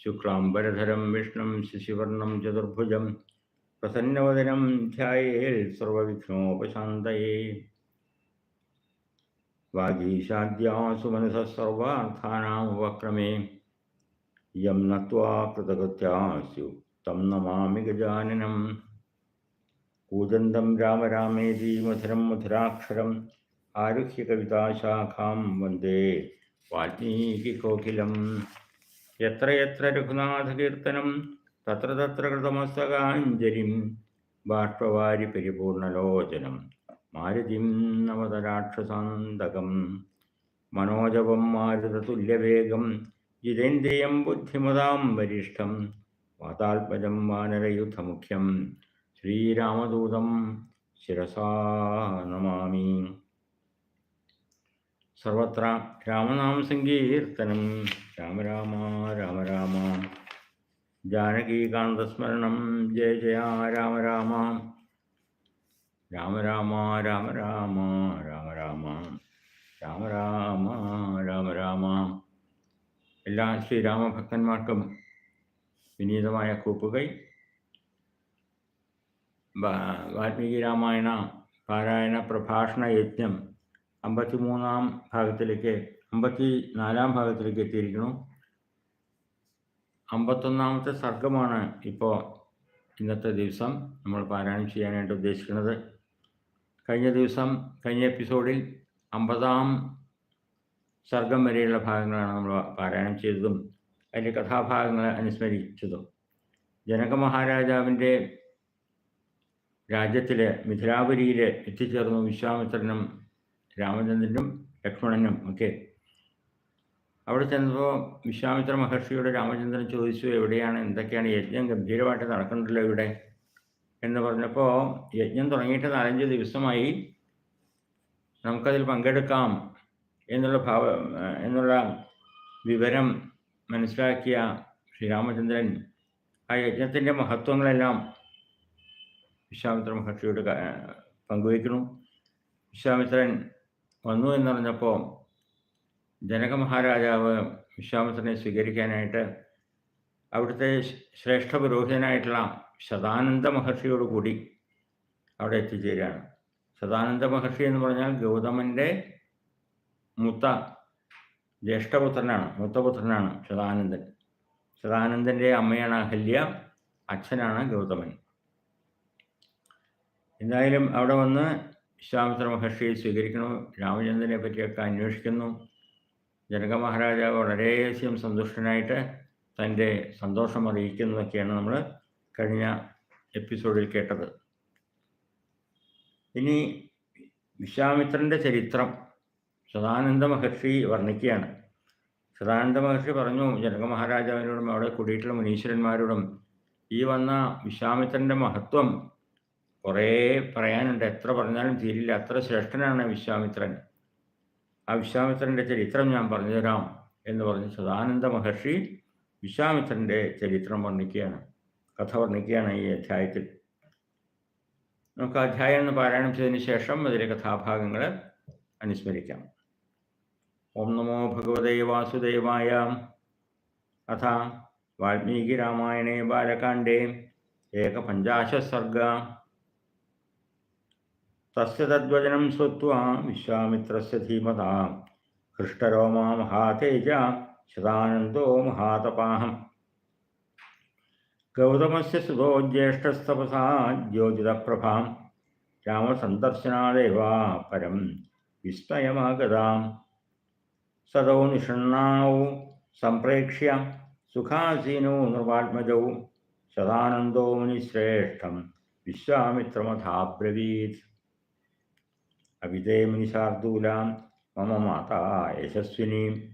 ശുക്ലാംബരധരം വിഷ്ണും ശിശിവർണം ചതുർഭുജം പ്രസന്നവദനം ധ്യായേൽ സർവവിഘ്നോപശാന്തയേ വാഗീശാദ്യാസു മനസഃ സർവാർത്ഥാനാമുപക്രമേ യം നത്വാ കൃതകൃത്യാസ്യു തം നമാമി ഗജാനനം കൂജന്തം രാമരാമേതി മധുരം മധുരാക്ഷരം ആരുഹ്യ കവിതാശാഖാം വന്ദേ വാൽമീകികോകിലം എത്ര രഘുനാഥ കീർത്തനം തത്ര തത്ര കൃതമസ്തകാഞ്ജലിം ബാഷ്പവാരി പരിപൂർണലോചനം. മാരുതിം നവതരാക്ഷസാന്തകം. മനോജവം മാരുതതുല്യവേഗം. ജിതേന്ദ്രിയം ബുദ്ധിമതാം വരിഷ്ഠം വാതാത്മജം വാനരയുദ്ധമുഖ്യം ശ്രീരാമദൂതം ശിരസാ നമാമി. സർവത്ര രാമനാമസങ്കീർത്തനം. രാമ രാമ രാമ രാമ. ജാനകീകാന്തസ്മരണം ജയ ജയ രാമ രാമ. രാമ രാമ രാമ രാമ രാമ രാമ. രാമ രാമ രാമ രാമ. എല്ലാ ശ്രീരാമഭക്തന്മാർക്കും വിനീതമായ കൂപ്പുകൈ. വാൽമീകി രാമായണ പാരായണ പ്രഭാഷണ യജ്ഞം അമ്പത്തിമൂന്നാം ഭാഗത്തിലേക്ക് അമ്പത്തി നാലാം ഭാഗത്തിലേക്ക് എത്തിയിരിക്കുന്നു. അമ്പത്തൊന്നാമത്തെ സർഗമാണ് ഇപ്പോൾ ഇന്നത്തെ ദിവസം. നമ്മൾ പാരായണം ചെയ്യാനായിട്ട് ഉദ്ദേശിക്കുന്നത്. കഴിഞ്ഞ ദിവസം കഴിഞ്ഞ എപ്പിസോഡിൽ അമ്പതാം സർഗം വരെയുള്ള ഭാഗങ്ങളാണ് നമ്മൾ പാരായണം ചെയ്തതും അതിന്റെ കഥാഭാഗങ്ങളെ അനുസ്മരിച്ചതും. ജനക മഹാരാജാവിന്റെ രാജ്യത്തിലെ മിഥിലാപുരിയിൽ എത്തിച്ചേർന്നു വിശ്വാമിത്രനും രാമചന്ദ്രനും ലക്ഷ്മണനും ഒക്കെ. അവിടെ ചെന്നപ്പോൾ വിശ്വാമിത്ര മഹർഷിയോട് രാമചന്ദ്രൻ ചോദിച്ചു എവിടെയാണ്? എന്തൊക്കെയാണ്? യജ്ഞം ഗംഭീരമായിട്ട് നടക്കുന്നുണ്ടല്ലോ ഇവിടെ? എന്ന് പറഞ്ഞപ്പോൾ യജ്ഞം തുടങ്ങിയിട്ട് നാലഞ്ച് ദിവസമായി. നമുക്കതിൽ പങ്കെടുക്കാം. എന്നുള്ള ഭാവ എന്നുള്ള വിവരം മനസ്സിലാക്കിയ ശ്രീരാമചന്ദ്രൻ ആ യജ്ഞത്തിന്റെ മഹത്വങ്ങളെല്ലാം വിശ്വാമിത്ര മഹർഷിയോട് പങ്കുവയ്ക്കുന്നു. വിശ്വാമിത്രൻ വന്നു എന്നറിഞ്ഞപ്പോൾ ജനക മഹാരാജാവ് വിശ്വാമിത്രനെ സ്വീകരിക്കാനായിട്ട് അവിടുത്തെ ശ്രേഷ്ഠ പുരോഹിതനായിട്ടുള്ള ശതാനന്ദ മഹർഷിയോട് കൂടി അവിടെ എത്തിച്ചേരുകയാണ്. സദാനന്ദ മഹർഷി എന്ന് പറഞ്ഞാൽ ഗൗതമന്റെ മുത്ത ജ്യേഷ്ഠപുത്രനാണ് മുത്തപുത്രനാണ് സദാനന്ദൻ സദാനന്ദന്റെ അമ്മയാണ് അഹല്യ അച്ഛനാണ് ഗൗതമൻ. എന്തായാലും അവിടെ വന്ന് വിശ്വാമിത്ര മഹർഷിയെ സ്വീകരിക്കുന്നു. രാമചന്ദ്രനെ പറ്റിയൊക്കെ അന്വേഷിക്കുന്നു. ജനക മഹാരാജാവ് വളരെയധികം സന്തുഷ്ടനായിട്ട് തന്റെ സന്തോഷം അറിയിക്കുന്നതൊക്കെയാണ് നമ്മൾ കഴിഞ്ഞ എപ്പിസോഡിൽ കേട്ടത്. ഇനി വിശ്വാമിത്രന്റെ ചരിത്രം സദാനന്ദ മഹർഷി വർണിക്കുകയാണ്. സദാനന്ദ മഹർഷി പറഞ്ഞു ജനക മഹാരാജാവിനോടും അവിടെ കൂടിയിട്ടുള്ള മുനീശ്വരന്മാരോടും ഈ വന്ന വിശ്വാമിത്രന്റെ മഹത്വം കുറേ പറയാനുണ്ട്. എത്ര പറഞ്ഞാലും തീരില്ല. അത്ര ശ്രേഷ്ഠനാണ് വിശ്വാമിത്രൻ. ആ വിശ്വാമിത്രന്റെ ചരിത്രം ഞാൻ പറഞ്ഞുതരാം എന്ന് പറഞ്ഞ് സദാനന്ദ മഹർഷി വിശ്വാമിത്രന്റെ ചരിത്രം വർണിക്കുകയാണ്. കഥ വർണിക്കുകയാണ് ഈ അധ്യായത്തിൽ. നമുക്ക് അധ്യായം എന്ന് പാരായണം ചെയ്തതിന് ശേഷം അതിലെ കഥാഭാഗങ്ങൾ അനുസ്മരിക്കാം. ഓം നമോ ഭഗവതേ വാസുദേവായ അഥ വാൽമീകി രാമായണേ ബാലകാണ്ഡേ. ഏകപഞ്ചാശത് സർഗ തസ്യ തദ്വചനം ശ്രുത്വാ വിശ്വാമിത്രസ്യ ധീമതാ ഹൃഷ്ടരോമാ മഹാതേജ ശതാനന്ദോ മഹാതപാഹം ഗൗതമസ്യ സുതോ ജ്യേഷ്ഠസ്തപസാ ജ്യോതിതപ്രഭാം രാമസന്ദർശനാദേവ പരം വിസ്മയമാഗതാം സദോ നിഷണ്ണാണൗ സംപ്രേക്ഷ്യ സുഖാസീനോ നിർവാത്മജൗ സദാനന്ദോ മുനിശ്രേഷ്ഠം വിശ്വാമിത്രമഥാബ്രവീത് അവിതേ മുനിശാർദൂലാം മമ മാതാ യശസ്വിനി.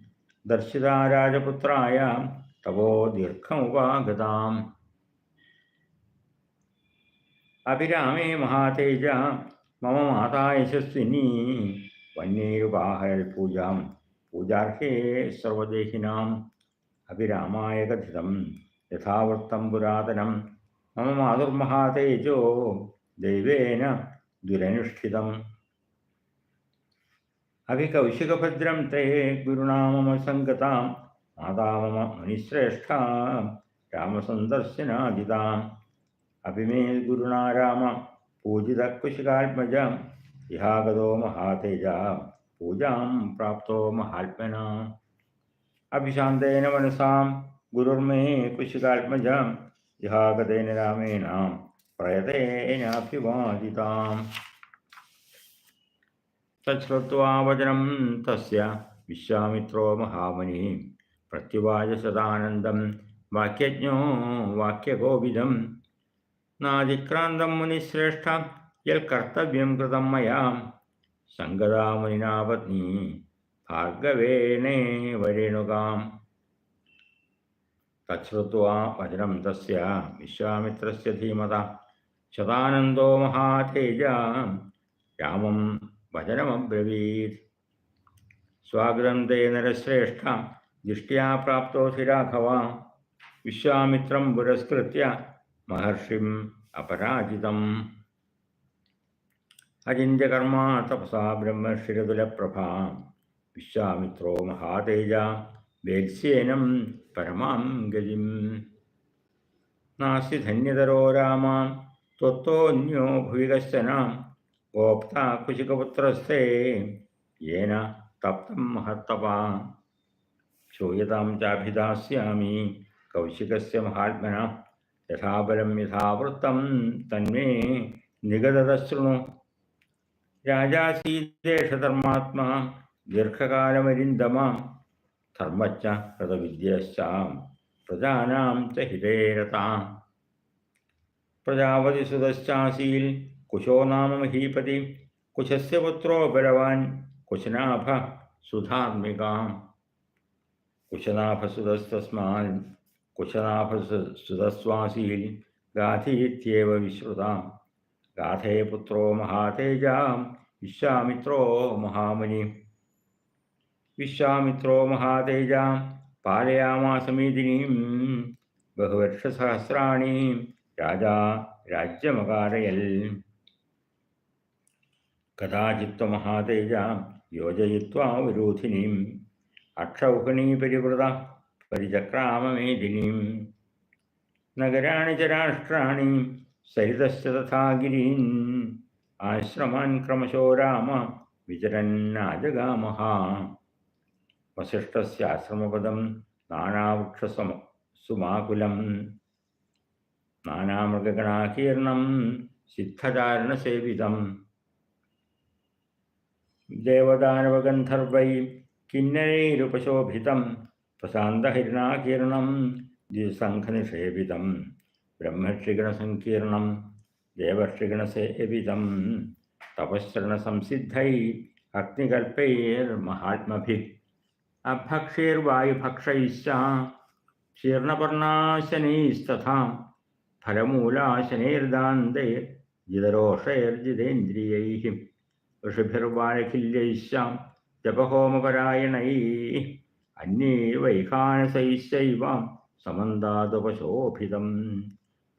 ദർശിതാ രാജപുത്രായ തവോ ദീർഘമുപാഗതാം. അഭിരാമേ മഹാതേജ മമ മാതാ യശസ്വിനി. വന്യേരുപാഹരൽ പൂജാം പൂജാർഹേ സർവദേഹിനാം. അഭിരാമായ കഥിതം യഥാവൃത്തം പുരാതനം മമ മാതുർമഹാതേജോ ദൈവേന ദുരനുഷ്ഠിതം. अभी कौशिकभद्रम ते गुरुणाममसङ्गतां माता मम मनिश्रेष्ठां अभी मे गुरुणा राम पूजितकुशिकात्मजां इहागदो महातेज पूजा प्राप्त महात्मना अभिशान्तेन मनसा गुरुर्मे कुशिकात्मज इहागदेन रामेण തശ്രുത്വാ വചനം തസ്യ വിശ്വാമിത്രോ മഹാമുനി പ്രത്യുവാച സദാനന്ദം വാക്യജ്ഞോ വാക്യകോവിദം നാതിക്രാന്തം മുനിശ്രേഷ്ഠ യൽ കർത്തവ്യം കൃതം മയാ സംഗതാ മുനിനാ പത്നി ഭാർഗവേണേ വരേണുകാം തശ്രുത്വാ വചനം തസ്യ വിശ്വാമിത്രസ്യ ധീമത ശതാനന്ദോ മഹാതേജ രാമം വചനമബ്രവീത് സ്വാഗ്രന്ഥേ നരശ്രേഷ്ഠ. ദൃഷ്ട്യാ പ്രാപ്തോസി രാഘവ. വിശ്വാമിത്രം പുരസ്കൃത്യ മഹർഷിം അപരാജിതം. അചിന്യകർമാ തപസാ ബ്രഹ്മശിരതുലപ്രഭ വിശ്വാമിത്രോ മഹാതേജ വേത്സ്യേനം പരമാം ഗതിം. നാസ്തി ധന്യതരോ രാമ. ത്വത്തോന്യോ ഭുവി കശ്ചന गोप्ता कुशिकपुत्रस्ते येन तप्तं महत्तपा। श्रूयतां चाभिधास्यामि कौशिकस्य महात्मना यथा बलं यथा वृत्तं तन्मे निगदतशृणु राजासीदेशधर्मात्मा दीर्घकालमरिन्दम। धर्मच्च कृतविद्यश्चां प्रजानां च हितेरता। प्रजापतिसुतश्चासील् कुशो नाम महीपति, कुशस्य पुत्रो बलवान कुशनाभ सुधात्मिका कुशनाभ सुधस्वासी गाथीत्येव विश्रुता गाथे पुत्रो महातेजा विश्वामित्रो महामुनि। विश्वामित्रो महातेजां बहुवर्ष सहस्राणी राजा राज्यमकारयल्। കഥാചിത്വമഹാതേജ യോജയിത്വാ വിരോധിനീം അക്ഷൗഹിണീ പരിവൃത പരിചക്രാമമേദിനീം നഗരാണി ച രാഷ്ട്രാണി സരിതശ്ച തഥാ ഗിരീൻ ആശ്രമാൻ ക്രമശോ രാമ വിചരന്നാജഗാമഹ വസിഷ്ഠസ്യാശ്രമപദം നാനാവൃക്ഷസമ സുമാകുലം നാനാമൃഗഗണാകീർണം സിദ്ധചാരണസേവിതം ദേവദാനവഗന്ധർവൈ കിന്നരൈരുപശോഭിതം പ്രശാന്തഹിരണാകീർണം ദ്വിസംഘനിഷേപിതം ബ്രഹ്മക്ഷിഗണസങ്കീർണം ദേവക്ഷിഗണസേവിതം തപശ്രണസംസിദ്ധൈ അഗ്നികൽപ്പൈർമഹാത്മഭി അഗ്നികൽപ്പൈർ മഹാത്മഭി അഭക്ഷൈർവായുഭക്ഷൈശ്ച ഫലമൂലാശനൈർദാന്തൈർ ജിതരോഷൈർജിതേന്ദ്രിയൈ ഋഷിഭിർവാഴഖില്യൈശ്ച ജപഹോമപരായണൈ. വൈഖാനസൈശൈവാം സമന്താതുപശോഭിതം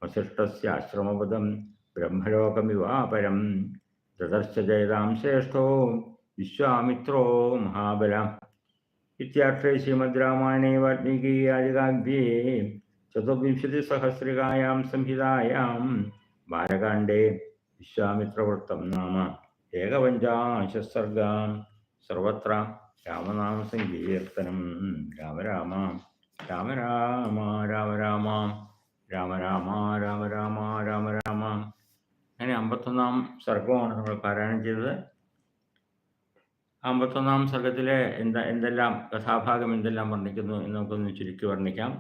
വസിഷ്ഠസ്യാശ്രമപദം ബ്രഹ്മലോകമിവാപരം. ദദർശ ജയതാം ശ്രേഷ്ഠോ വിശ്വാമിത്രോ മഹാബല. ഇത്യാക്ഷേ ശ്രീമദ് രാമായണേ വാൽമീകീയാദികാവ്യേ ചതുർവിംശതിസഹസ്രികായാം സംഹിതായാം. ബാലകാണ്ഡേ വിശ്വാമിത്രവൃത്തം നാമ. ഏകപഞ്ചാശസർഗാം സർവത്ര രാമനാമസങ്കീർത്തനം രാമ രാമ രാമ രാമ രാമ രാമ രാമ രാമ രാമ രാമ രാമ രാമ. അങ്ങനെ അമ്പത്തൊന്നാം സർഗമാണ് നമ്മൾ പാരായണം ചെയ്തത്. അമ്പത്തൊന്നാം സർഗത്തിലെ എന്താ എന്തെല്ലാം കഥാഭാഗം എന്തെല്ലാം വർണിക്കുന്നു എന്ന് നമുക്കൊന്ന് ചുരുക്കി വർണിക്കാം.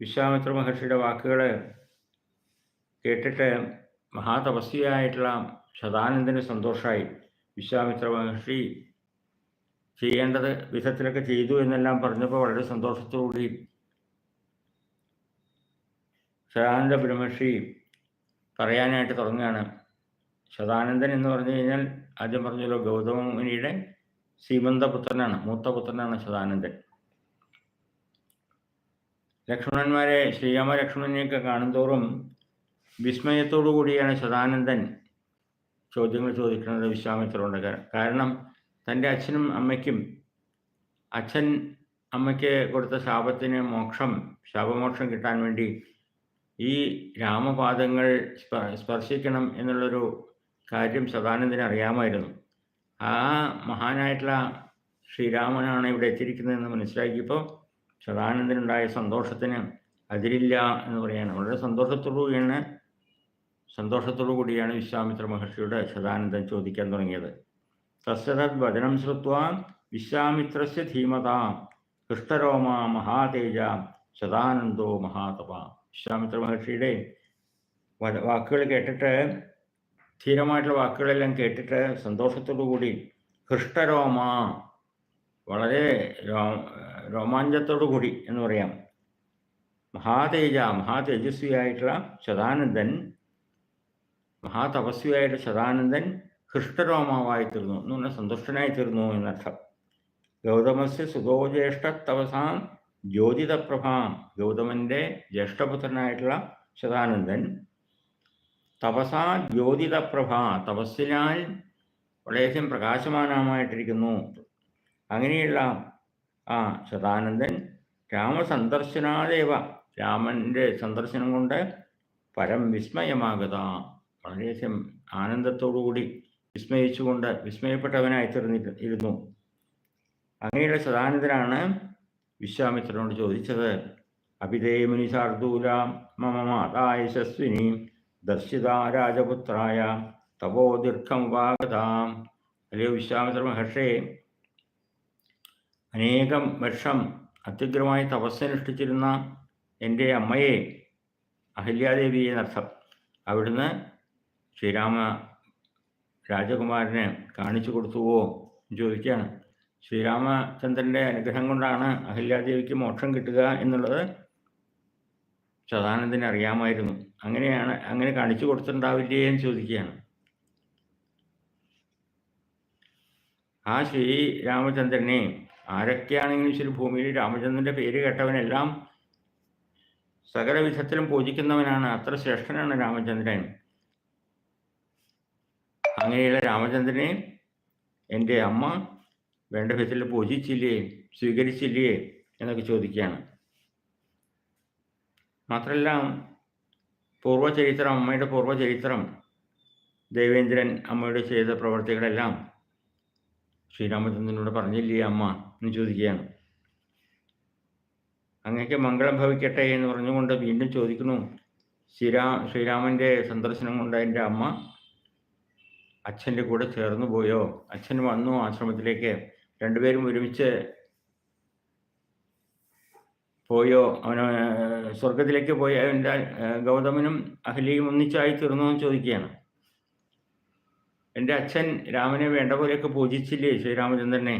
വിശ്വാമിത്ര മഹർഷിയുടെ വാക്കുകൾ കേട്ടിട്ട് മഹാതപസ്വിയായിട്ടുള്ള ശതാനന്ദന് സന്തോഷമായി വിശ്വാമിത്ര മഹർഷി ചെയ്യേണ്ടത് വിധത്തിലൊക്കെ ചെയ്തു എന്നെല്ലാം പറഞ്ഞപ്പോൾ വളരെ സന്തോഷത്തോടുകൂടി ശതാനന്ദ ബ്രഹ്മർഷി പറയാനായിട്ട് തുടങ്ങുകയാണ്. ശതാനന്ദൻ എന്ന് പറഞ്ഞു കഴിഞ്ഞാൽ ആദ്യം പറഞ്ഞല്ലോ ഗൗതമ മുനിയുടെ സീമന്തപുത്രനാണ് മൂത്ത പുത്രനാണ് ശതാനന്ദൻ ലക്ഷ്മണന്മാരെ ശ്രീരാമ ലക്ഷ്മണനെയൊക്കെ കാണുന്തോറും വിസ്മയത്തോടു കൂടിയാണ് ശതാനന്ദൻ ചോദ്യങ്ങൾ ചോദിക്കുന്നത് വിശ്വാമിത്രോണ്ട് കാരണം തന്റെ അച്ഛനും അമ്മയ്ക്കും അച്ഛൻ അമ്മയ്ക്ക് കൊടുത്ത ശാപത്തിന് മോക്ഷം ശാപമോക്ഷം കിട്ടാൻ വേണ്ടി ഈ രാമപാദങ്ങൾ സ്പർശിക്കണം എന്നുള്ളൊരു കാര്യം സദാനന്ദന് അറിയാമായിരുന്നു. ആ മഹാനായിട്ടുള്ള ശ്രീരാമനാണ് ഇവിടെ എത്തിയിരിക്കുന്നതെന്ന് മനസ്സിലാക്കിയപ്പോൾ സദാനന്ദനുണ്ടായ സന്തോഷത്തിന് അതിരില്ല എന്ന് പറയാണ്. വളരെ സന്തോഷത്തോടു കൂടിയാണ് സന്തോഷത്തോടു കൂടിയാണ് വിശ്വാമിത്ര മഹർഷിയുടെ സദാനന്ദൻ ചോദിക്കാൻ തുടങ്ങിയത്. തസ്സതത് വചനം ശ്രുത്വ വിശ്വാമിത്രസ്യ ധീമത കൃഷ്ണരോമ മഹാതേജ സദാനന്ദോ മഹാതപ. വിശ്വാമിത്ര മഹർഷിയുടെ വാക്കുകൾ കേട്ടിട്ട് ധീരമായിട്ടുള്ള വാക്കുകളെല്ലാം കേട്ടിട്ട് സന്തോഷത്തോടു കൂടി ഹൃഷ്ടരോമ വളരെ രോ രോമാഞ്ചത്തോടു കൂടി എന്ന് പറയാം. മഹാതേജ മഹാതേജസ്വിയായിട്ടുള്ള സദാനന്ദൻ മഹാതപസ്വിയായിട്ട് സദാനന്ദൻ ഹൃഷ്ടരോമാവായി തീർന്നു എന്ന് പറഞ്ഞാൽ സന്തുഷ്ടനായി തീർന്നു എന്നർത്ഥം. ഗൗതമസ്യ സുതോജ്യേഷ്ഠ തപസാം ജ്യോതിതപ്രഭാം ഗൗതമന്റെ ജ്യേഷ്ഠപുത്രനായിട്ടുള്ള സദാനന്ദൻ. തപസാ ജ്യോതിതപ്രഭ തപസ്സിനാൽ വളരെയധികം പ്രകാശമാനമായിട്ടിരിക്കുന്നു. അങ്ങനെയുള്ള ആ സദാനന്ദൻ രാമസന്ദർശനാദേവ രാമന്റെ സന്ദർശനം കൊണ്ട് പരം വിസ്മയമാകത വളരെയധികം ആനന്ദത്തോടുകൂടി വിസ്മയിച്ചുകൊണ്ട് വിസ്മയപ്പെട്ടവനായി തീർന്നിട്ട് ഇരുന്നു അങ്ങനെയുള്ള സദാനന്ദനാണ് വിശ്വാമിത്രനോട് ചോദിച്ചത് അഭിതേ മുനിശാർദൂല മമ മാതാ യശസ്വിനി ദർശിത രാജപുത്രായ തപോ ദീർഘം വാഗതാം. അല്ലയോ വിശ്വാമിത്ര മഹർഷേ? അനേകം വർഷം അത്യുഗ്രമായി തപസ്സനുഷ്ഠിച്ചിരുന്ന എന്റെ അമ്മയെ അഹല്യാദേവി എന്നർത്ഥം അവിടുന്ന് ശ്രീരാമ രാജകുമാരനെ കാണിച്ചു കൊടുത്തുവോ ചോദിക്കുകയാണ്. ശ്രീരാമചന്ദ്രന്റെ അനുഗ്രഹം കൊണ്ടാണ് അഹല്യാദേവിക്ക് മോക്ഷം കിട്ടുക എന്നുള്ളത് സദാനന്ദന് അറിയാമായിരുന്നു. അങ്ങനെയാണ് അങ്ങനെ കാണിച്ചു കൊടുത്തിട്ടുണ്ടാവില്ലേ എന്ന് ചോദിക്കുകയാണ്. ആ ശ്രീരാമചന്ദ്രനെ ആരൊക്കെയാണെങ്കിലും ശരി ഭൂമിയിൽ രാമചന്ദ്രന്റെ പേര് കേട്ടവനെല്ലാം സകല വിധത്തിലും പൂജിക്കുന്നവനാണ്. അത്ര ശ്രേഷ്ഠനാണ് രാമചന്ദ്രൻ. അങ്ങനെയുള്ള രാമചന്ദ്രനെ എന്റെ അമ്മ വേണ്ട വിധത്തിൽ പൂജിച്ചില്ലേ സ്വീകരിച്ചില്ലേ എന്നൊക്കെ ചോദിക്കുകയാണ്. മാത്രമല്ല പൂർവചരിത്രം അമ്മയുടെ പൂർവചരിത്രം ദേവേന്ദ്രൻ അമ്മയുടെ ചെയ്ത പ്രവർത്തികളെല്ലാം ശ്രീരാമചന്ദ്രനോട് പറഞ്ഞില്ലേ അമ്മ എന്ന് ചോദിക്കുകയാണ്. അങ്ങക്ക് മംഗളം ഭവിക്കട്ടെ എന്ന് പറഞ്ഞുകൊണ്ട് വീണ്ടും ചോദിക്കുന്നു ശ്രീരാ ശ്രീരാമന്റെ സന്ദർശനം കൊണ്ട് എന്റെ അമ്മ അച്ഛന്റെ കൂടെ ചേർന്നു പോയോ? അച്ഛൻ വന്നു ആശ്രമത്തിലേക്ക്. രണ്ടുപേരും ഒരുമിച്ച് പോയോ? അവന് സ്വർഗത്തിലേക്ക് പോയി. അവന്റെ ഗൗതമനും അഹലിയും ഒന്നിച്ചായി തീർന്നു എന്ന് ചോദിക്കുകയാണ്. എന്റെ അച്ഛൻ രാമനെ വേണ്ട പോലെയൊക്കെ പൂജിച്ചില്ലേ ശ്രീരാമചന്ദ്രനെ?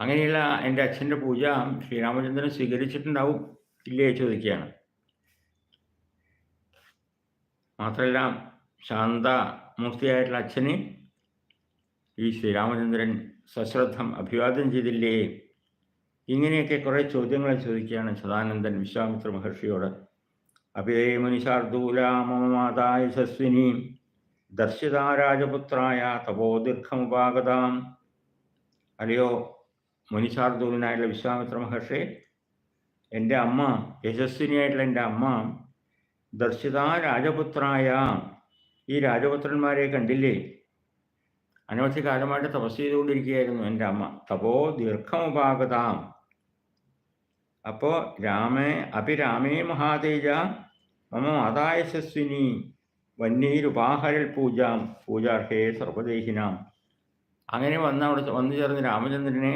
അങ്ങനെയുള്ള എന്റെ അച്ഛന്റെ പൂജ ശ്രീരാമചന്ദ്രൻ സ്വീകരിച്ചിട്ടുണ്ടാവും ഇല്ലേ? ചോദിക്കുകയാണ്. മാത്രമല്ല ശാന്ത മൂർത്തിയായിട്ടുള്ള അച്ഛനെ ഈ ശ്രീരാമചന്ദ്രൻ സശ്രദ്ധം അഭിവാദ്യം ചെയ്തില്ലേ? ഇങ്ങനെയൊക്കെ കുറേ ചോദ്യങ്ങൾ ചോദിക്കുകയാണ് സദാനന്ദൻ വിശ്വാമിത്ര മഹർഷിയോട്. അഭിതേ മുനിശാർദൂല മമ മാതാ യശസ്വിനി ദർശിതാ രാജപുത്രായ തപോ ദീർഘമുപാഗതാം. അല്ലയോ മുനിശാർദൂലനായുള്ള വിശ്വാമിത്ര മഹർഷി എന്റെ അമ്മ യശസ്വിനിയായിട്ടുള്ള എന്റെ അമ്മ ദർശിതാ രാജപുത്രായ ഈ രാജപുത്രന്മാരെ കണ്ടില്ലേ? അനവധി കാലമായിട്ട് തപസ് ചെയ്തുകൊണ്ടിരിക്കുകയായിരുന്നു എന്റെ അമ്മ. തപോ ദീർഘമുപാകതാം അപ്പോ രാമേ അഭിരാമേ മഹാതേജ മമ മാതായശസ്വിനി വന്യരുപാഹരൽ പൂജാം പൂജാർഹേ സർവദേഹിനാം. അങ്ങനെ വന്ന അവിടെ വന്നു ചേർന്ന് രാമചന്ദ്രനെ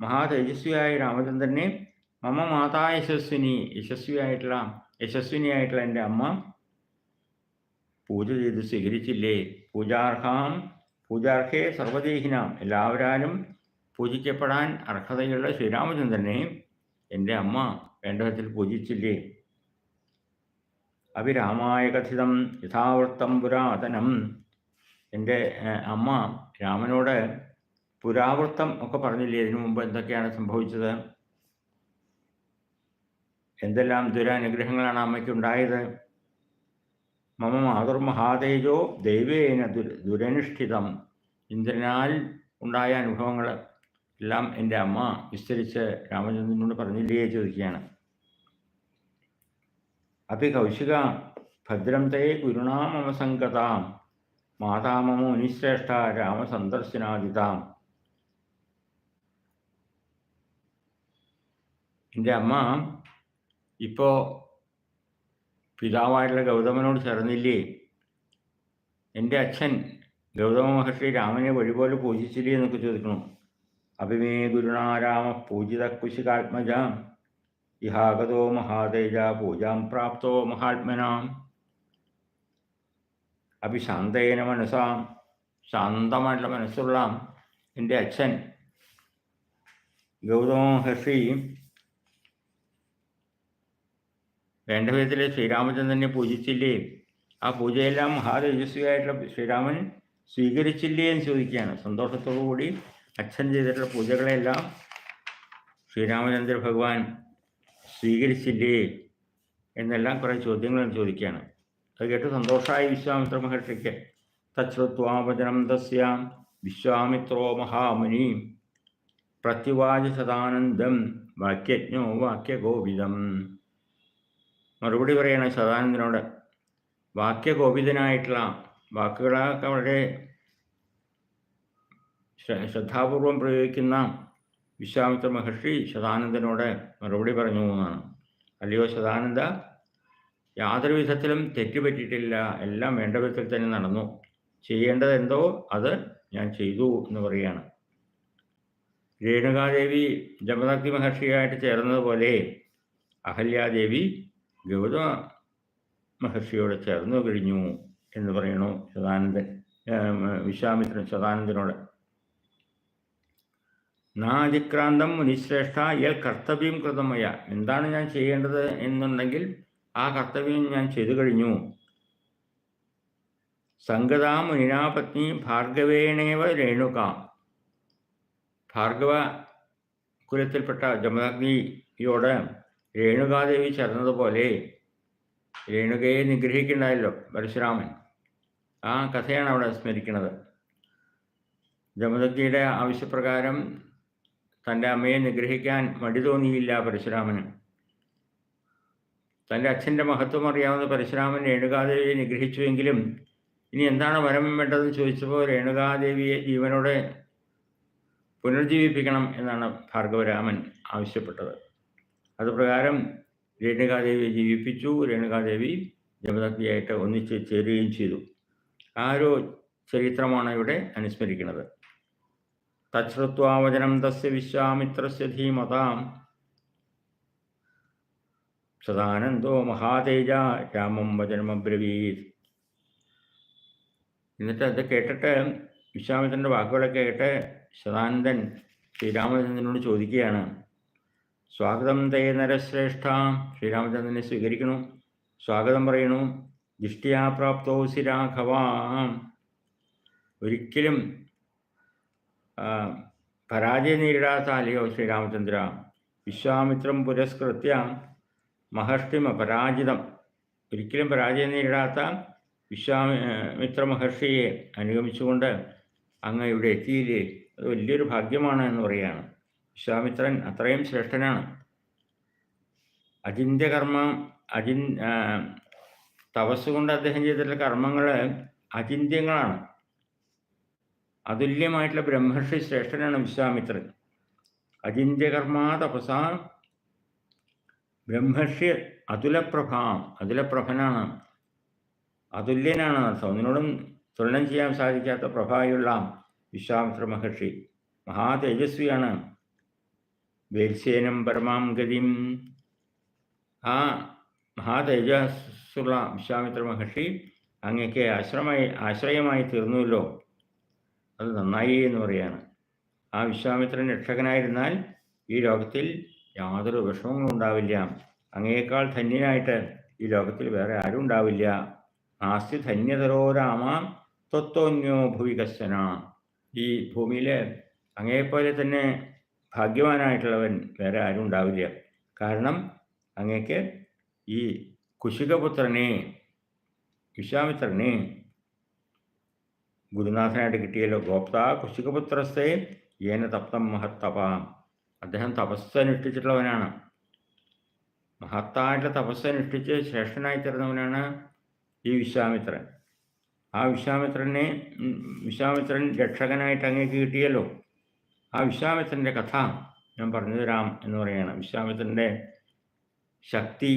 മഹാതേജസ്വിയായ രാമചന്ദ്രനെ മമ മാതാ യശസ്വിനി യശസ്വിയായിട്ടുള്ള യശസ്വിനിയായിട്ടുള്ള എന്റെ അമ്മ പൂജ ചെയ്ത് സ്വീകരിച്ചില്ലേ? പൂജാർഹാം പൂജാർഹേ സർവദേഹിനാം. എല്ലാവരാലും പൂജിക്കപ്പെടാൻ അർഹതയുള്ള ശ്രീരാമചന്ദ്രനെ എന്റെ അമ്മ വേണ്ട വിധത്തിൽ പൂജിച്ചില്ലേ? അഭിരാമായ കഥിതം യഥാവൃത്തം പുരാതനം. എന്റെ അമ്മ രാമനോട് പുരാവൃത്തം ഒക്കെ പറഞ്ഞില്ലേ? ഇതിനു മുമ്പ് എന്തൊക്കെയാണ് സംഭവിച്ചത്? എന്തെല്ലാം ദുരാനുഗ്രഹങ്ങളാണ് അമ്മയ്ക്ക് ഉണ്ടായത് മമ മാതൃമഹാതേജോ ദൈവേന ദുര ദുരനുഷ്ഠിതം. ഇന്ദ്രനാൽ ഉണ്ടായ അനുഭവങ്ങൾ എല്ലാം എന്റെ അമ്മ വിസ്തരിച്ച് രാമചന്ദ്രനോട് പറഞ്ഞില്ലേ ചോദിക്കുകയാണ്. അപ്പി കൗശിക ഭദ്രം തേ ഗുരുണാ മമ സംഗതാം മാതാ മമ മുനിശ്രേഷ്ഠ രാമസന്ദർശനാദിതാം. എന്റെ അമ്മ ഇപ്പോൾ പിതാവായിട്ടുള്ള ഗൗതമനോട് ചേർന്നില്ലേ? എന്റെ അച്ഛൻ ഗൗതമ മഹർഷി രാമനെ വഴിപോലെ പൂജിച്ചില്ലേ എന്നൊക്കെ ചോദിക്കണം. അഭിമേ ഗുരുണാരാമ പൂജിത കുശികാത്മജ. ഇഹാഗതോ മഹാതേജ പൂജാം പ്രാപ്തോ മഹാത്മനാം. അഭിശാന്തേന മനസ്സാം ശാന്തമായിട്ടുള്ള മനസ്സുള്ള എന്റെ അച്ഛൻ ഗൗതമ മഹർഷി വേണ്ട വിധത്തിൽ ശ്രീരാമചന്ദ്രനെ പൂജിച്ചില്ലേ? ആ പൂജയെല്ലാം മഹാതേജസ്വിയായിട്ടുള്ള ശ്രീരാമൻ സ്വീകരിച്ചില്ലേ എന്ന് ചോദിക്കുകയാണ്. സന്തോഷത്തോടു കൂടി അച്ഛൻ ചെയ്തിട്ടുള്ള പൂജകളെല്ലാം ശ്രീരാമചന്ദ്ര ഭഗവാൻ സ്വീകരിച്ചില്ലേ എന്നെല്ലാം കുറേ ചോദ്യങ്ങൾ ചോദിക്കുകയാണ്. അത് കേട്ട് സന്തോഷമായി വിശ്വാമിത്ര മഹർഷിക്ക് തശ്രുത്വാവചനം തസ്യാം വിശ്വാമിത്രോ മഹാമുനി പ്രത്യുവാച സദാനന്ദം വാക്യജ്ഞോ വാക്യഗോപിതം മറുപടി പറയണ സദാനന്ദനോട്. വാക്യകോപിതനായിട്ടുള്ള വാക്കുകളൊക്കെ വളരെ ശ്രദ്ധാപൂർവം പ്രയോഗിക്കുന്ന വിശ്വാമിത്ര മഹർഷി സദാനന്ദനോട് മറുപടി പറഞ്ഞു എന്നാണ്. അല്ലയോ സദാനന്ദ യാതൊരു വിധത്തിലും തെറ്റുപറ്റിയിട്ടില്ല. എല്ലാം വേണ്ട വിധത്തിൽ തന്നെ നടന്നു. ചെയ്യേണ്ടത് എന്തോ അത് ഞാൻ ചെയ്തു എന്ന് പറയുകയാണ്. രേണുകാദേവി ജമദഗ്നി മഹർഷിയായിട്ട് ചേർന്നതുപോലെ അഹല്യാദേവി ഗൗതമ മഹർഷിയോട് ചേർന്നു കഴിഞ്ഞു എന്ന് പറയണു സദാനന്ദൻ വിശ്വാമിത്രൻ സദാനന്ദനോട്. നാതിക്രാന്തം മുനിശ്രേഷ്ഠ ഇയാൾ കർത്തവ്യം കൃതമയ. എന്താണ് ഞാൻ ചെയ്യേണ്ടത് എന്നുണ്ടെങ്കിൽ ആ കർത്തവ്യം ഞാൻ ചെയ്തു കഴിഞ്ഞു. സംഗതാ മുനിനാപത്നി ഭാർഗവേണേവ രേണുക. ഭാർഗവ കുലത്തിൽപ്പെട്ട ജമദഗ്നിയോട് രേണുകാദേവി ചേർന്നതുപോലെ രേണുകയെ നിഗ്രഹിക്കണ്ടായല്ലോ പരശുരാമൻ. ആ കഥയാണ് അവിടെ സ്മരിക്കുന്നത്. ജമദഗ്നിയുടെ ആവശ്യപ്രകാരം തന്റെ അമ്മയെ നിഗ്രഹിക്കാൻ മടി തോന്നിയില്ല പരശുരാമന്. തന്റെ അച്ഛന്റെ മഹത്വം അറിയാവുന്ന പരശുരാമൻ രേണുകാദേവിയെ നിഗ്രഹിച്ചുവെങ്കിലും ഇനി എന്താണ് വരം വേണ്ടതെന്ന് ചോദിച്ചപ്പോൾ രേണുകാദേവിയെ ജീവനോടെ പുനർജീവിപ്പിക്കണം എന്നാണ് ഭാർഗവരാമൻ ആവശ്യപ്പെട്ടത്. അതുപ്രകാരം രേണുകാദേവിയെ ജീവിപ്പിച്ചു. രേണുകാദേവി ജമദഗ്നിയായിട്ട് ഒന്നിച്ച് ചേരുകയും ചെയ്തു. ആ ഒരു ചരിത്രമാണ് ഇവിടെ അനുസ്മരിക്കുന്നത്. തശ്രുത്വാവചനം തസ്യ വിശ്വാമിത്രസ്യ ധീമതാം. സദാനന്ദോ മഹാതേജ രാമം വചനമബ്രവീത് എന്നിട്ട് അത് കേട്ടിട്ട് വിശ്വാമിത്രന്റെ വാക്കുകളൊക്കെ കേട്ട് സദാനന്ദൻ ശ്രീരാമചന്ദ്രനോട് ചോദിക്കുകയാണ് സ്വാഗതം തേ നരശ്രേഷ്ഠ. ശ്രീരാമചന്ദ്രനെ സ്വീകരിക്കണു സ്വാഗതം പറയണു ദിഷ്ടിയാപ്രാപ്തോ സിരാഘവാം ഒരിക്കലും പരാജയം നേരിടാത്ത അല്ലയോ ശ്രീരാമചന്ദ്ര? വിശ്വാമിത്രം പുരസ്കൃത്യ മഹർഷിമ പരാജിതം ഒരിക്കലും പരാജയം നേരിടാത്ത വിശ്വാമിത്ര മഹർഷിയെ അനുഗമിച്ചുകൊണ്ട് അങ്ങ് ഇവിടെ എത്തിയില്ലേ? അത് വലിയൊരു ഭാഗ്യമാണ് എന്ന് പറയുകയാണ്. വിശ്വാമിത്രൻ അത്രയും ശ്രേഷ്ഠനാണ്. അചിന്ത്യകർമ്മം അചി തപസ് കൊണ്ട് അദ്ദേഹം ചെയ്തിട്ടുള്ള കർമ്മങ്ങൾ അചിന്ത്യങ്ങളാണ്. അതുല്യമായിട്ടുള്ള ബ്രഹ്മർഷി ശ്രേഷ്ഠനാണ് വിശ്വാമിത്രൻ. അചിന്ത്യകർമ്മ തപസ ബ്രഹ്മർഷി അതുലപ്രഭാം അതുലപ്രഭനാണ്. അതുല്യനാണ് അർത്ഥം തുലനം ചെയ്യാൻ സാധിക്കാത്ത പ്രഭായുള്ള വിശ്വാമിത്ര മഹർഷി. മഹാതേജസ്വിയാണ്. വേത്സ്യേനം പരമാം ഗതിം ആ മഹാതേജസ്സുള്ള വിശ്വാമിത്ര മഹർഷി അങ്ങക്ക് ആശ്രമമായി ആശ്രയമായി തീർന്നുവല്ലോ. അത് നന്നായി എന്ന് പറയാണ്. ആ വിശ്വാമിത്രൻ രക്ഷകനായിരുന്നാൽ ഈ ലോകത്തിൽ യാതൊരു വിഷമങ്ങളും ഉണ്ടാവില്ല. അങ്ങയേക്കാൾ ധന്യനായിട്ട് ഈ ലോകത്തിൽ വേറെ ആരും ഉണ്ടാവില്ല. നാസ്തി ധന്യതരോ രാമ ഭൂവി കശ്ചന ഈ ഭൂമിയിലെ അങ്ങയെപ്പോലെ തന്നെ ഭാഗ്യവാനായിട്ടുള്ളവൻ വേറെ ആരും ഉണ്ടാവില്ല. കാരണം അങ്ങക്ക് ഈ കുശികപുത്രനെ വിശ്വാമിത്രനെ ഗുരുനാഥനായിട്ട് കിട്ടിയല്ലോ. ഗോപ്ത കുശികപുത്രസ്ഥെ ഏന തപ്തം മഹത്തപ അദ്ദേഹം തപസ്സനുഷ്ഠിച്ചിട്ടുള്ളവനാണ് മഹത്തായിട്ടുള്ള തപസ്സനുഷ്ഠിച്ച് ശ്രേഷ്ഠനായി തീർന്നവനാണ് ഈ വിശ്വാമിത്രൻ. ആ വിശ്വാമിത്രനെ വിശ്വാമിത്രൻ രക്ഷകനായിട്ട് അങ്ങേക്ക് കിട്ടിയല്ലോ. ആ വിശ്വാമിത്രന്റെ കഥ ഞാൻ പറഞ്ഞു തരാം എന്ന് പറയുകയാണ്. വിശ്വാമിത്രന്റെ ശക്തി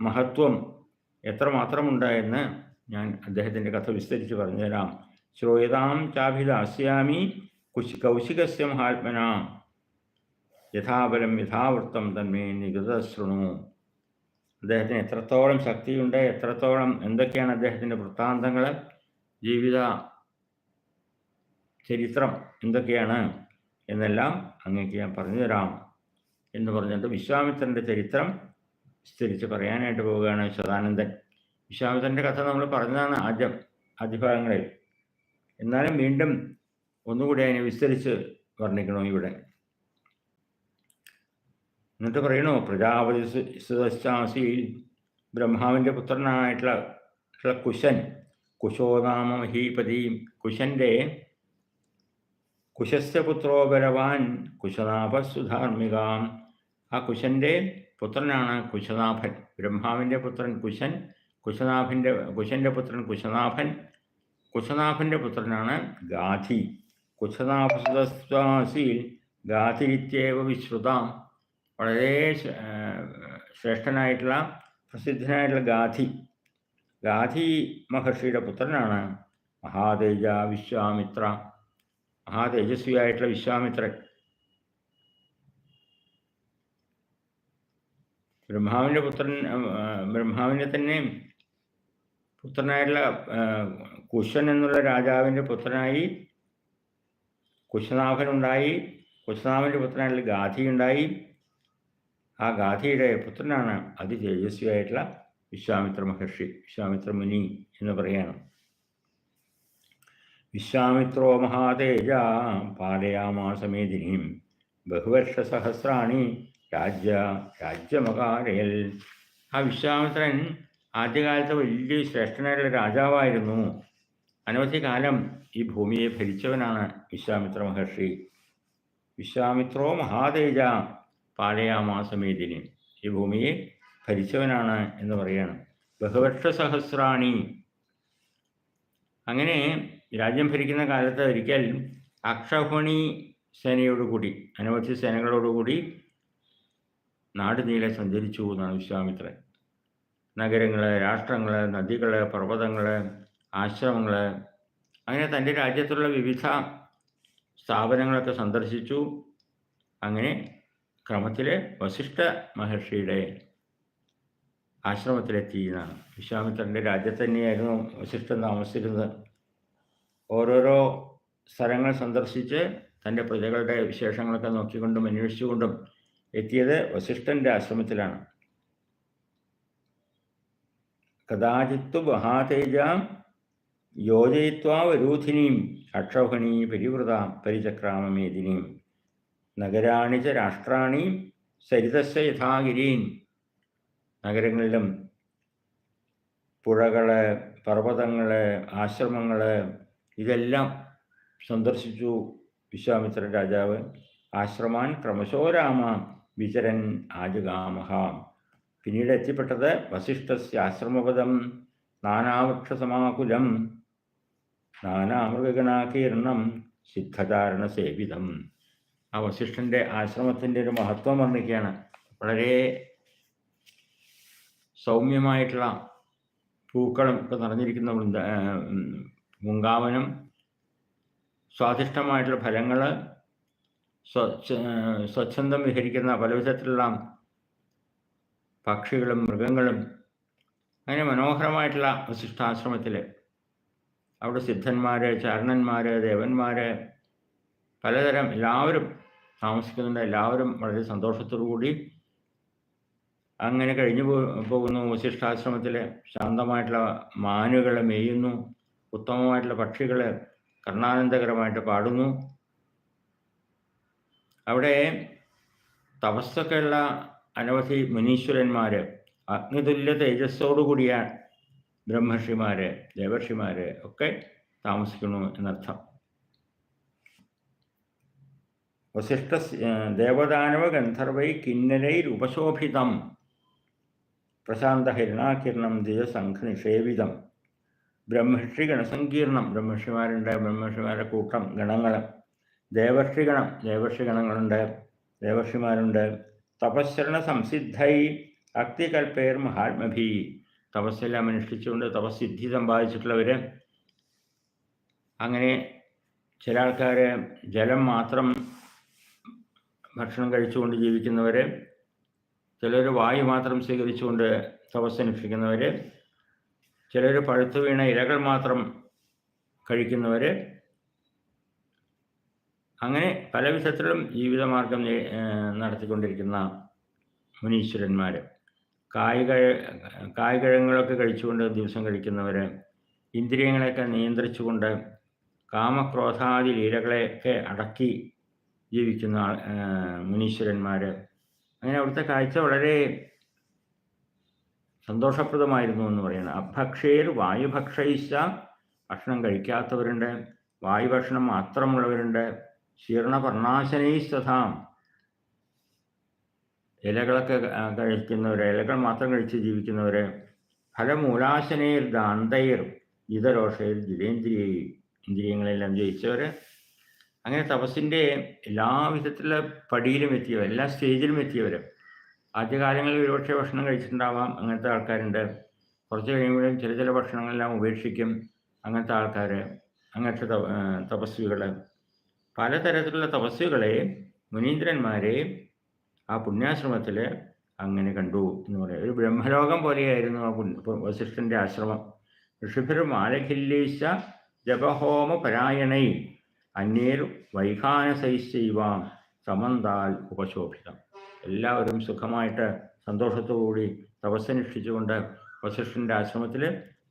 മഹത്വം എത്രമാത്രമുണ്ടായെന്ന് ഞാൻ അദ്ദേഹത്തിന്റെ കഥ വിസ്തരിച്ച് പറഞ്ഞു തരാം ശ്രോയതാം ചാഭിദാസ്യാമി കുശി കൗശികസ്യ മഹാത്മന യഥാബലം യഥാവൃത്തം തന്മേ നികൃതശൃണു അദ്ദേഹത്തിന് എത്രത്തോളം ശക്തിയുണ്ട് എത്രത്തോളം എന്തൊക്കെയാണ് അദ്ദേഹത്തിന്റെ വൃത്താന്തങ്ങൾ ജീവിത ചരിത്രം എന്തൊക്കെയാണ് എന്നെല്ലാം അങ്ങേക്ക് ഞാൻ പറഞ്ഞു തരാം. എന്ന് പറഞ്ഞിട്ട് വിശ്വാമിത്രന്റെ ചരിത്രം വിസ്തരിച്ച് പറയാനായിട്ട് പോവുകയാണ് സദാനന്ദൻ വിശ്വാമിത്രന്റെ കഥ നമ്മൾ പറഞ്ഞതാണ് ആദ്യം ആദ്യഭാഗങ്ങളിൽ. എന്നാലും വീണ്ടും ഒന്നുകൂടി അതിനെ വിസ്തരിച്ച് വർണിക്കണോ ഇവിടെ? എന്നിട്ട് പറയണു പ്രജാപതി സുദശാസിയിൽ ബ്രഹ്മാവിന്റെ പുത്രനായിട്ടുള്ള കുശൻ കുശോനാമ മഹീപതിയും കുശന്റെ കുശസ്യ പുത്രോ ബലവാൻ കുശനാഭസുധാർമ്മിക ആ കുശന്റെ പുത്രനാണ് കുശനാഭൻ. ബ്രഹ്മാവിന്റെ പുത്രൻ കുശൻ കുശനാഭന്റെ കുശന്റെ പുത്രൻ കുശനാഭൻ കുശനാഭന്റെ പുത്രനാണ് ഗാധി. കുശനാഭസുദാസിയിൽ ഗാധിരിത്യേവ വിശ്രുതാം. വളരെ ശ്രേഷ്ഠനായിട്ടുള്ള പ്രസിദ്ധനായിട്ടുള്ള ഗാധി. ഗാധി മഹർഷിയുടെ പുത്രനാണ് മഹാതേജ വിശ്വാമിത്ര മഹാതേജസ്വിയായിട്ടുള്ള വിശ്വാമിത്രൻ. ബ്രഹ്മാവിന്റെ പുത്രൻ ആ, ബ്രഹ്മാവിന്റെ തന്നെ പുത്രനായിട്ടുള്ള ആ, കുശൻ എന്നുള്ള രാജാവിന്റെ പുത്രനായി കുശനാഭനുണ്ടായി. കുശനാഭന്റെ പുത്രനായിട്ടുള്ള ഗാധി ഉണ്ടായി ആ ഗാധിയുടെ പുത്രനാണ് അതിതേജസ്വിയായിട്ടുള്ള വിശ്വാമിത്ര മഹർഷി വിശ്വാമിത്ര മുനി എന്ന് പറയാണ് വിശ്വാമിത്രോ മഹാതേജ പാലയാമാസമേദിനീം ബഹുവർഷസഹസ്രാണി രാജ്യ രാജ്യമകാരയൽ ആ വിശ്വാമിത്രൻ ആദ്യകാലത്ത് വലിയ ശ്രേഷ്ഠനായിട്ടുള്ള രാജാവായിരുന്നു. അനവധി കാലം ഈ ഭൂമിയെ ഭരിച്ചവനാണ് വിശ്വാമിത്ര മഹർഷി. വിശ്വാമിത്രോ മഹാതേജ പാലയാമാസമേദിനി ഈ ഭൂമിയെ ഭരിച്ചവനാണ് എന്ന് പറയാണ്. ബഹുവർഷ സഹസ്രാണി അങ്ങനെ രാജ്യം ഭരിക്കുന്ന കാലത്ത് ഒരിക്കൽ അക്ഷൗഹിണി സേനയോടുകൂടി അനവധി സേനകളോടുകൂടി നാട് നീളെ സഞ്ചരിച്ചു എന്നാണ് വിശ്വാമിത്രൻ. നഗരങ്ങൾ രാഷ്ട്രങ്ങൾ നദികൾ പർവതങ്ങൾ ആശ്രമങ്ങൾ അങ്ങനെ തന്റെ രാജ്യത്തുള്ള വിവിധ സ്ഥാപനങ്ങളൊക്കെ സന്ദർശിച്ചു. അങ്ങനെ ക്രമത്തിൽ വസിഷ്ഠ മഹർഷിയുടെ ആശ്രമത്തിലെത്തി എന്നാണ്. വിശ്വാമിത്രന്റെ രാജ്യത്ത് തന്നെയായിരുന്നു വസിഷ്ഠൻ താമസിച്ചിരുന്നത്. ഓരോരോ സ്ഥലങ്ങൾ സന്ദർശിച്ച് തന്റെ പ്രജകളുടെ വിശേഷങ്ങളൊക്കെ നോക്കിക്കൊണ്ടും അന്വേഷിച്ചുകൊണ്ടും എത്തിയത് വസിഷ്ഠന്റെ ആശ്രമത്തിലാണ്. കഥാചിത്തു മഹാതേജ യോജയിത്വാ വരൂധിനീം അക്ഷൗഹിണീ പരിവൃത പരിചക്രാമമേദിനീം നഗരാണി ച രാഷ്ട്രാണി സരിതസ്യ യഥാഗിരീൻ നഗരങ്ങളിലും പുഴകൾ പർവതങ്ങൾ ആശ്രമങ്ങൾ ഇതെല്ലാം സന്ദർശിച്ചു വിശ്വാമിത്ര രാജാവ്. ആശ്രമാൻ ക്രമശോ രാമ വിചരൻ ആജഗാമഹ. പിന്നീട് എത്തിപ്പെട്ടത് വസിഷ്ഠസ്യ ആശ്രമപദം നാനാവൃക്ഷസമാകുലം നാനാമൃഗഗണാകീർണം സിദ്ധധാരണ സേവിതം ആ വസിഷ്ഠന്റെ ആശ്രമത്തിന്റെ ഒരു മഹത്വം വർണിക്കുകയാണ്. വളരെ സൗമ്യമായിട്ടുള്ള പൂക്കളും ഒക്കെ നിറഞ്ഞിരിക്കുന്ന പൂങ്കാവനം സ്വാദിഷ്ടമായിട്ടുള്ള ഫലങ്ങൾ സ്വച്ഛ സ്വച്ഛന്തം വിഹരിക്കുന്ന പലവിധത്തിലുള്ള പക്ഷികളും മൃഗങ്ങളും അങ്ങനെ മനോഹരമായിട്ടുള്ള വസിഷ്ഠാശ്രമത്തിൽ അവിടെ സിദ്ധന്മാർ ചാരണന്മാർ ദേവന്മാർ പലതരം എല്ലാവരും താമസിക്കുന്നുണ്ട്. എല്ലാവരും വളരെ കൂടി അങ്ങനെ കഴിഞ്ഞു പോകുന്നു. വസിഷ്ഠാശ്രമത്തിൽ ശാന്തമായിട്ടുള്ള മാനുകളെ മേയുന്നു. ഉത്തമമായിട്ടുള്ള പക്ഷികൾ കർണാനന്ദകരമായിട്ട് പാടുന്നു. അവിടെ തപസ്സൊക്കെയുള്ള അനവധി മുനീശ്വരന്മാർ അഗ്നിതുല്യ തേജസ്സോടുകൂടിയ ബ്രഹ്മർഷിമാർ ദേവർഷിമാർ ഒക്കെ താമസിക്കുന്നു എന്നർത്ഥം. വസിഷ്ഠ ദേവദാനവ ഗന്ധർവൈ കിന്നരൈരുപശോഭിതം പ്രശാന്ത ഹിരണാകിരണം ദ്വിജസംഘ നിഷേവിതം ബ്രഹ്മർഷി ഗണസങ്കീർണം ബ്രഹ്മർഷിമാരുണ്ട് ബ്രഹ്മർഷിമാരുടെ കൂട്ടം ഗണങ്ങൾ. ദേവർഷി ഗണം ദേവർഷി ഗണങ്ങളുണ്ട് ദേവർഷിമാരുണ്ട്. തപശ്ശരണ സംസിദ്ധൈ അക്തികൽപ്പേർ മഹാത്മഭി. തപസ്സെല്ലാം അനുഷ്ഠിച്ചുകൊണ്ട് തപസ്സിദ്ധി സമ്പാദിച്ചിട്ടുള്ളവർ അങ്ങനെ ചില ആൾക്കാർ ജലം മാത്രം ഭക്ഷണം കഴിച്ചുകൊണ്ട് ജീവിക്കുന്നവർ ചിലർ വായു മാത്രം സ്വീകരിച്ചുകൊണ്ട് തപസ്സനുഷ്ഠിക്കുന്നവർ ചിലർ പഴുത്തു വീണ ഇലകൾ മാത്രം കഴിക്കുന്നവർ അങ്ങനെ പല വിധത്തിലും ജീവിതമാർഗം നടത്തിക്കൊണ്ടിരിക്കുന്ന മുനീശ്വരന്മാർ കായിക കായികഴങ്ങളൊക്കെ കഴിച്ചുകൊണ്ട് ദിവസം കഴിക്കുന്നവർ ഇന്ദ്രിയങ്ങളെയൊക്കെ നിയന്ത്രിച്ചുകൊണ്ട് കാമക്രോധാദി ലീലകളെയൊക്കെ അടക്കി ജീവിക്കുന്ന മുനീശ്വരന്മാർ അങ്ങനെ അവിടുത്തെ കാഴ്ച വളരെ സന്തോഷപ്രദമായിരുന്നു എന്ന് പറയുന്നത്. അഭക്ഷേർ വായുഭക്ഷയിച്ച ഭക്ഷണം കഴിക്കാത്തവരുണ്ട്. വായുഭക്ഷണം മാത്രമുള്ളവരുണ്ട്. ശീർണപർണാശനൈസ്തഥാം. ഇലകളൊക്കെ കഴിക്കുന്നവർ ഇലകൾ മാത്രം കഴിച്ച് ജീവിക്കുന്നവർ ഫലമൂലാശനയിൽ ദാന്തയർ ജിതരോഷയിൽ ജിതേന്ദ്രിയ ഇന്ദ്രിയങ്ങളെല്ലാം ജയിച്ചവർ അങ്ങനെ തപസ്സിന്റെ എല്ലാവിധത്തിലുള്ള പടിയിലും എത്തിയവർ എല്ലാ സ്റ്റേജിലും എത്തിയവർ ആദ്യകാലങ്ങളിൽ ഒരുപക്ഷെ ഭക്ഷണം കഴിച്ചിട്ടുണ്ടാവാം. അങ്ങനത്തെ ആൾക്കാരുണ്ട്. കുറച്ച് കഴിയുമ്പോഴും ചില ചില ഭക്ഷണങ്ങളെല്ലാം ഉപേക്ഷിക്കും അങ്ങനത്തെ ആൾക്കാർ അങ്ങനത്തെ തപസ്വികൾ പലതരത്തിലുള്ള തപസ്വികളെ മുനീന്ദ്രന്മാരെ ആ പുണ്യാശ്രമത്തിൽ അങ്ങനെ കണ്ടു എന്ന് പറയാം. ഒരു ബ്രഹ്മലോകം പോലെയായിരുന്നു ആ വസിഷ്ഠന്റെ ആശ്രമം. ഋഷിഭരും ആലഖില്ലീശ ജപഹോമ പരായണൈ അന്യേർ വൈഖാനസൈശൈവാം സമന്താൽ ഉപശോഭിതം. എല്ലാവരും സുഖമായിട്ട് സന്തോഷത്തോടുകൂടി തപസ്സനുഷ്ഠിച്ചുകൊണ്ട് വസിഷ്ഠന്റെ ആശ്രമത്തിൽ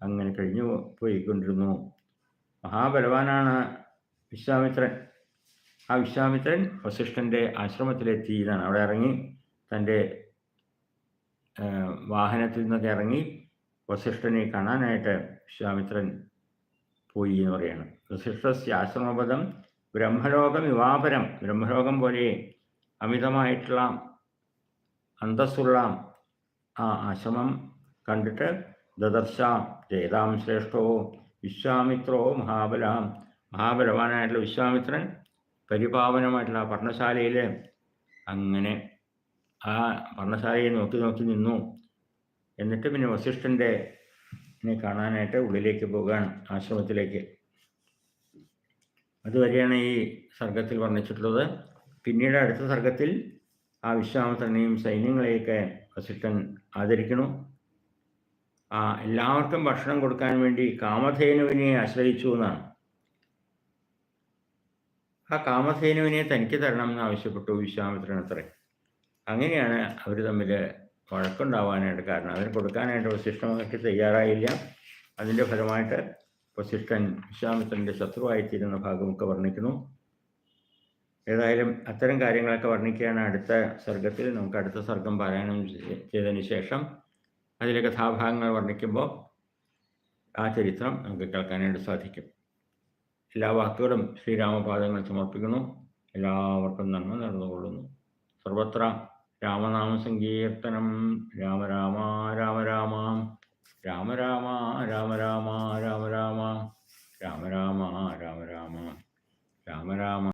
അങ്ങനെ കഴിഞ്ഞു പോയിക്കൊണ്ടിരുന്നു. മഹാബലവാനാണ് വിശ്വാമിത്രൻ. ആ വിശ്വാമിത്രൻ വസിഷ്ഠന്റെ ആശ്രമത്തിലെത്തി എന്നാണ് അവിടെ ഇറങ്ങി തന്റെ വാഹനത്തിൽ നിന്നൊക്കെ ഇറങ്ങി വസിഷ്ഠനെ കാണാനായിട്ട് വിശ്വാമിത്രൻ പോയി എന്ന് പറയുകയാണ് വസിഷ്ഠസ്യ ആശ്രമപദം ബ്രഹ്മലോകം യുവാപരം ബ്രഹ്മലോകം പോലെ അമിതമായിട്ടുള്ള അന്തസ്സുള്ള. ആ ആശ്രമം കണ്ടിട്ട് ദദർശാം. ജയതാം ശ്രേഷ്ഠോ. വിശ്വാമിത്രോ മഹാബലാം. മഹാബലവാനായിട്ടുള്ള വിശ്വാമിത്രൻ പരിപാവനമായിട്ടുള്ള ആ പർണശാലയിൽ അങ്ങനെ ആ പർണശാലയെ നോക്കി നോക്കി നിന്നു. എന്നിട്ട് പിന്നെ വസിഷ്ഠന്റെ കാണാനായിട്ട് ഉള്ളിലേക്ക് പോകാൻ ആശ്രമത്തിലേക്ക്. അതുവരെയാണ് ഈ സർഗത്തിൽ വർണിച്ചിട്ടുള്ളത്. പിന്നീട് അടുത്ത സർഗത്തിൽ ആ വിശ്വാമിത്രനെയും സൈന്യങ്ങളെയൊക്കെ വസിഷ്ഠൻ ആദരിക്കുന്നു. ആ എല്ലാവർക്കും ഭക്ഷണം കൊടുക്കാൻ വേണ്ടി കാമധേനുവിനെ ആശ്രയിച്ചു എന്നാണ്. ആ കാമധേനുവിനെ തനിക്ക് തരണം എന്ന് ആവശ്യപ്പെട്ടു വിശ്വാമിത്രൻ അത്രേ. അങ്ങനെയാണ് അവർ തമ്മിൽ വഴക്കുണ്ടാവാനായിട്ട് കാരണം. അതിന് കൊടുക്കാനായിട്ട് വസിഷ്ഠമൊക്കെ തയ്യാറായില്ല. അതിന്റെ ഫലമായിട്ട് വസിഷ്ഠൻ വിശ്വാമിത്രന്റെ ശത്രുവായിത്തീരുന്ന ഭാഗമൊക്കെ വർണിക്കുന്നു. ഏതായാലും അത്തരം കാര്യങ്ങളൊക്കെ വർണിക്കുകയാണ് അടുത്ത സർഗത്തിൽ. നമുക്ക് അടുത്ത സർഗം പാരായണം ചെയ്തതിന് ശേഷം അതിലെ കഥാഭാഗങ്ങൾ വർണിക്കുമ്പോൾ ആ ചരിത്രം നമുക്ക് കേൾക്കാനായിട്ട് സാധിക്കും. എല്ലാ വാക്കുകളും ശ്രീരാമപാദങ്ങൾ സമർപ്പിക്കുന്നു. എല്ലാവർക്കും നന്മ നടന്നുകൊള്ളുന്നു സർവത്ര രാമനാമ സങ്കീർത്തനം. രാമ രാമ രാമ രാമ രാമ രാമ രാമ രാമ രാമ രാമ രാമ രാമ രാമ രാമ രാമ രാമ.